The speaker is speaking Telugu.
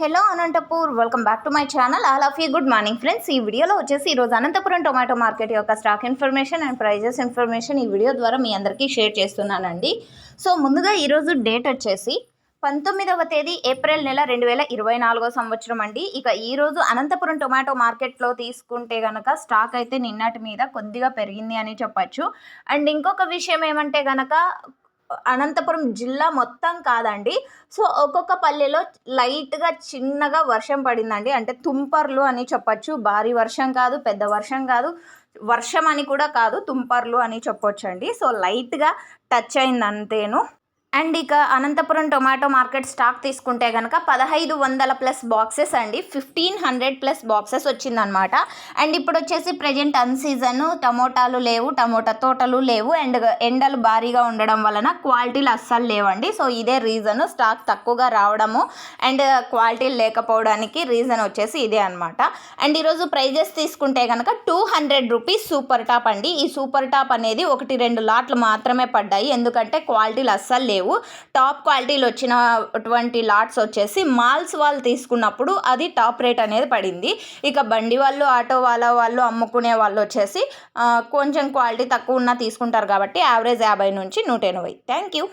Hello Anantapur welcome back to my channel all of you good morning friends ఈ వీడియోలో వచ్చేసి ఈరోజు అనంతపురం టొమాటో మార్కెట్ యొక్క stock information and prices information ఈ వీడియో ద్వారా మీ అందరికీ షేర్ చేస్తున్నానండి. సో ముందుగా ఈరోజు డేట్ వచ్చేసి పంతొమ్మిదవ తేదీ ఏప్రిల్ నెల రెండు వేల ఇరవై నాలుగో సంవత్సరం అండి. ఇక ఈరోజు అనంతపురం టొమాటో మార్కెట్లో తీసుకుంటే గనక స్టాక్ అయితే నిన్నటి మీద కొద్దిగా పెరిగింది అని చెప్పచ్చు. అండ్ ఇంకొక విషయం ఏమంటే గనక అనంతపురం జిల్లా మొత్తం కాదండి. సో ఒక్కొక్క పల్లెలో లైట్గా చిన్నగా వర్షం పడిందండి. అంటే తుంపర్లు అని చెప్పచ్చు. భారీ వర్షం కాదు పెద్ద వర్షం కాదు. వర్షం అని కూడా కాదు తుంపర్లు అని చెప్పొచ్చండి. సో లైట్గా టచ్ అయింది అంతేను అండ్ ఇక అనంతపురం టొమాటో మార్కెట్ స్టాక్ తీసుకుంటే కనుక పదహైదు వందల ప్లస్ బాక్సెస్ అండి. ఫిఫ్టీన్ హండ్రెడ్ ప్లస్ బాక్సెస్ వచ్చిందనమాట అండ్ ఇప్పుడు వచ్చేసి ప్రజెంట్ అన్సీజన్ టమోటాలు లేవు టమోటా తోటలు లేవు. అండ్ ఎండలు భారీగా ఉండడం వలన క్వాలిటీలు అస్సలు లేవండి. సో ఇదే రీజన్ స్టాక్ తక్కువగా రావడము అండ్ క్వాలిటీ లేకపోవడానికి రీజన్ వచ్చేసి ఇదే అనమాట అండ్ ఈరోజు ప్రైజెస్ తీసుకుంటే కనుక two hundred rupees super top అండి. ఈ సూపర్ టాప్ అనేది ఒకటి రెండు లాట్లు మాత్రమే పడ్డాయి. ఎందుకంటే క్వాలిటీలు అస్సలు లేవు. టాప్ క్వాలిటీలు వచ్చినటువంటి లాట్స్ వచ్చేసి మాల్స్ వాళ్ళు తీసుకున్నప్పుడు అది టాప్ రేట్ అనేది పడింది. ఇక బండి వాళ్ళు ఆటో వాళ్ళ వాళ్ళు అమ్ముకునే వాళ్ళు వచ్చేసి కొంచెం క్వాలిటీ తక్కువ ఉన్న తీసుకుంటారు కాబట్టి యావరేజ్ యాభై నుంచి నూట ఎనభై. Thank you.